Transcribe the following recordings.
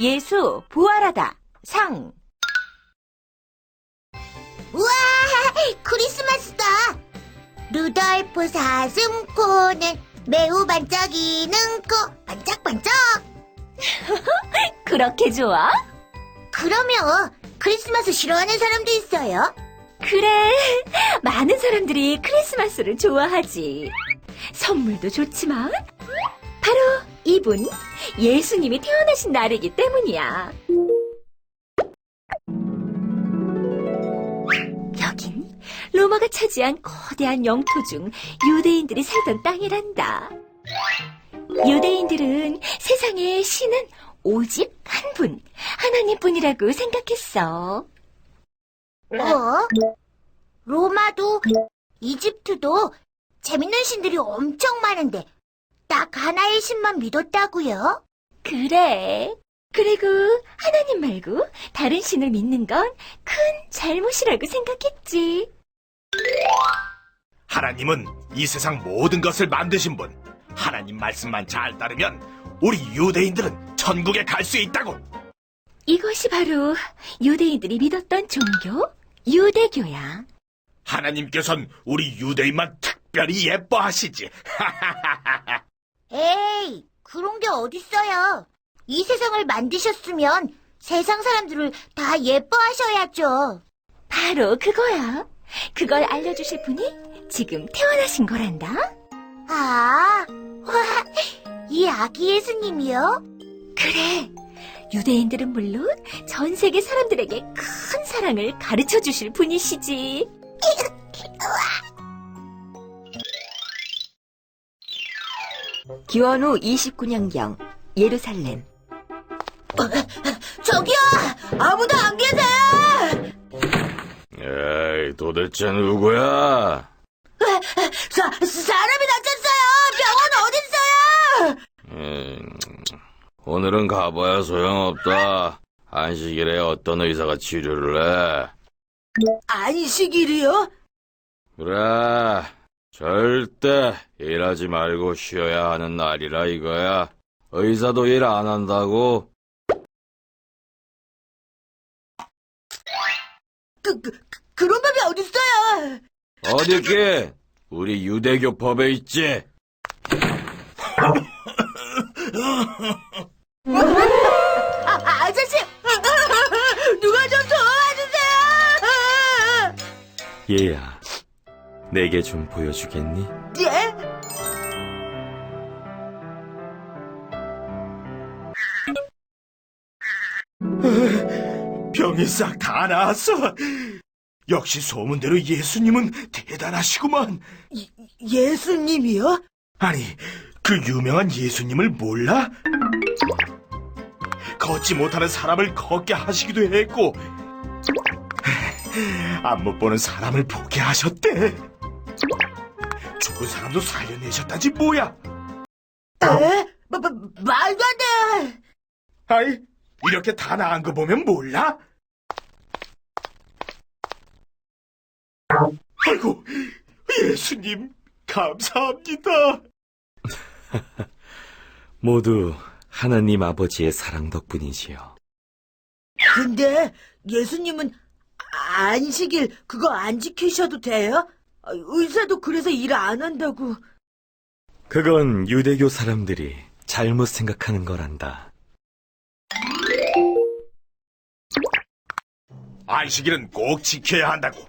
예수 부활하다 상 우와, 크리스마스다. 루돌프 사슴코는 매우 반짝이는 코, 반짝반짝. 그렇게 좋아? 그러면 크리스마스 싫어하는 사람도 있어요? 그래 많은 사람들이 크리스마스를 좋아하지 선물도 좋지만 바로 이분 예수님이 태어나신 날이기 때문이야 여긴 로마가 차지한 거대한 영토 중 유대인들이 살던 땅이란다 유대인들은 세상의 신은 오직 한 분, 하나님뿐이라고 생각했어. 어? 로마도, 이집트도 재밌는 신들이 엄청 많은데 딱 하나의 신만 믿었다고요? 그래. 그리고 하나님 말고 다른 신을 믿는 건 큰 잘못이라고 생각했지. 하나님은 이 세상 모든 것을 만드신 분. 하나님 말씀만 잘 따르면 우리 유대인들은 천국에 갈 수 있다고. 이것이 바로 유대인들이 믿었던 종교, 유대교야. 하나님께선 우리 유대인만 특별히 예뻐하시지. 에이, 어딨어요. 이 세상을 만드셨으면 세상 사람들을 다 예뻐하셔야죠. 바로 그거야. 그걸 알려주실 분이 지금 태어나신 거란다. 아, 와, 이 아기 예수님이요? 그래. 유대인들은 물론 전 세계 사람들에게 큰 사랑을 가르쳐 주실 분이시지. 기원 후 29년경 예루살렘 저기요! 아무도 안 계세요! 에이, 도대체 누구야? 사, 사람이 다쳤어요! 병원 어딨어요? 음, 오늘은 가봐야 소용없다. 안식일에 어떤 의사가 치료를 해. 안식일이요? 그래, 절대 일하지 말고 쉬어야 하는 날이라 이거야. 의사도 일 안 한다고? 그, 그, 그런 법이 어딨어요? 어디 있게? 우리 유대교 법에 있지? 아, 아저씨! 누가 좀 도와주세요! 얘야, 내게 좀 보여주겠니? 예? 병이 싹 다 나았어. 역시 소문대로 예수님은 대단하시구만. 예수님이요? 아니, 그 유명한 예수님을 몰라? 걷지 못하는 사람을 걷게 하시기도 했고, 안 못 보는 사람을 보게 하셨대. 죽은 사람도 살려내셨다지 뭐야? 에? 마, 마, 말도 안 돼! 아이, 이렇게 다 나은 거 보면 몰라? 아이고, 예수님, 감사합니다. 모두 하나님 아버지의 사랑 덕분이지요. 근데 예수님은 안식일 그거 안 지키셔도 돼요? 아, 의사도 그래서 일 안 한다고. 그건 유대교 사람들이 잘못 생각하는 거란다. 안식일은 꼭 지켜야 한다고.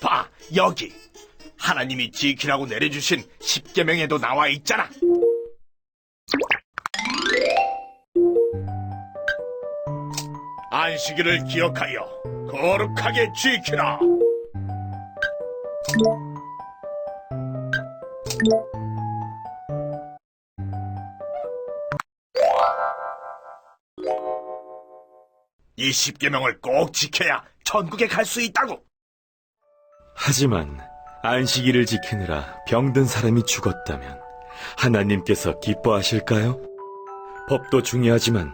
봐, 여기. 하나님이 지키라고 내려주신 십계명에도 나와 있잖아. 안식일을 기억하여 거룩하게 지키라. 이 십계명을 꼭 지켜야 천국에 갈 수 있다고. 하지만 안식일을 지키느라 병든 사람이 죽었다면 하나님께서 기뻐하실까요? 법도 중요하지만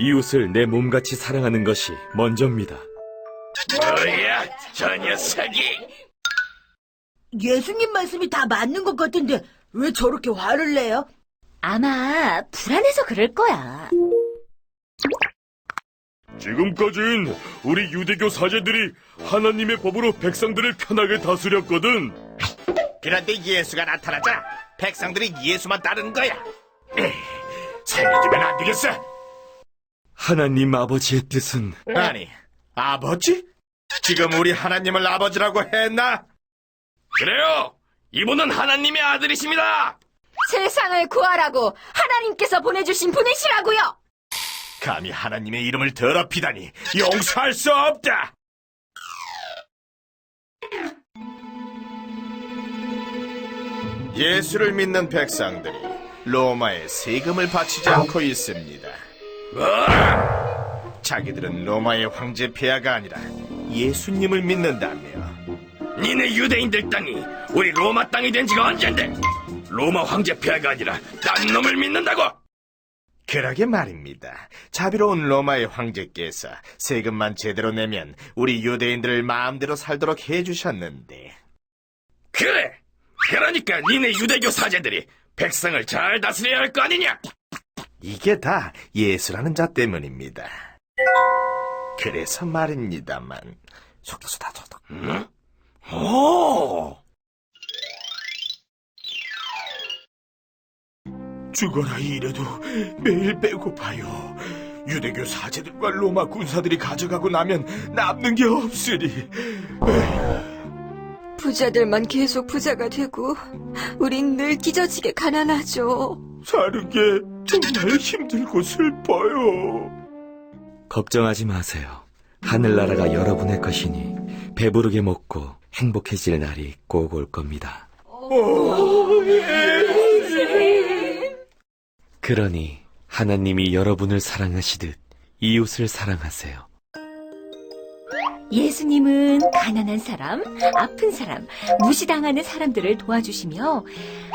이웃을 내 몸같이 사랑하는 것이 먼저입니다. 뭐야, 저 녀석이! 예수님 말씀이 다 맞는 것 같은데 왜 저렇게 화를 내요? 아마 불안해서 그럴 거야. 지금까진 우리 유대교 사제들이 하나님의 법으로 백성들을 편하게 다스렸거든. 그런데 예수가 나타나자 백성들이 예수만 따르는 거야. 에이, 살려주면 안 되겠어. 하나님 아버지의 뜻은 아니, 아버지? 지금 우리 하나님을 아버지라고 했나? 그래요! 이분은 하나님의 아들이십니다! 세상을 구하라고 하나님께서 보내주신 분이시라고요. 감히 하나님의 이름을 더럽히다니 용서할 수 없다. 예수를 믿는 백성들이 로마에 세금을 바치지 않고 있습니다. 자기들은 로마의 황제 폐하가 아니라 예수님을 믿는다며 니네 유대인들 땅이 우리 로마 땅이 된 지가 언젠데 로마 황제 폐하가 아니라 딴 놈을 믿는다고 그러게 말입니다. 자비로운 로마의 황제께서 세금만 제대로 내면 우리 유대인들을 마음대로 살도록 해주셨는데 그래 그러니까 니네 유대교 사제들이 백성을 잘 다스려야 할 거 아니냐 이게 다 예수라는 자 때문입니다. 그래서 말입니다만 속도수다 속도. 응? 오 죽어라 이래도 매일 배고파요. 유대교 사제들과 로마 군사들이 가져가고 나면 남는 게 없으니 부자들만 계속 부자가 되고 우린 늘 찢어지게 가난하죠. 사는 게 정말 힘들고 슬퍼요. 걱정하지 마세요. 하늘나라가 여러분의 것이니 배부르게 먹고 행복해질 날이 꼭 올 겁니다. 그러니 하나님이 여러분을 사랑하시듯 이웃을 사랑하세요. 예수님은 가난한 사람, 아픈 사람, 무시당하는 사람들을 도와주시며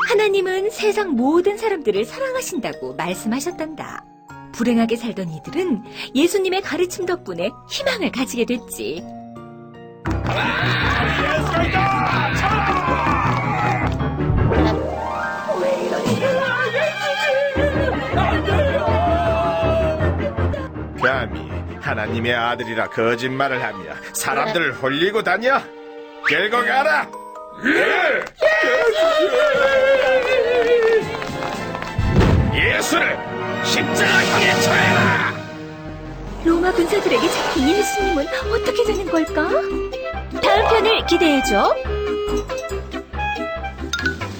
하나님은 세상 모든 사람들을 사랑하신다고 말씀하셨단다. 불행하게 살던 이들은 예수님의 가르침 덕분에 희망을 가지게 됐지. 감히 하나님의 아들이라 거짓말을 하며 사람들을 홀리고 다녀? 결국 알아! 예수를 십자가형에 처해라 로마 군사들에게 잡힌 예수님은 어떻게 되는 걸까? 기대해줘.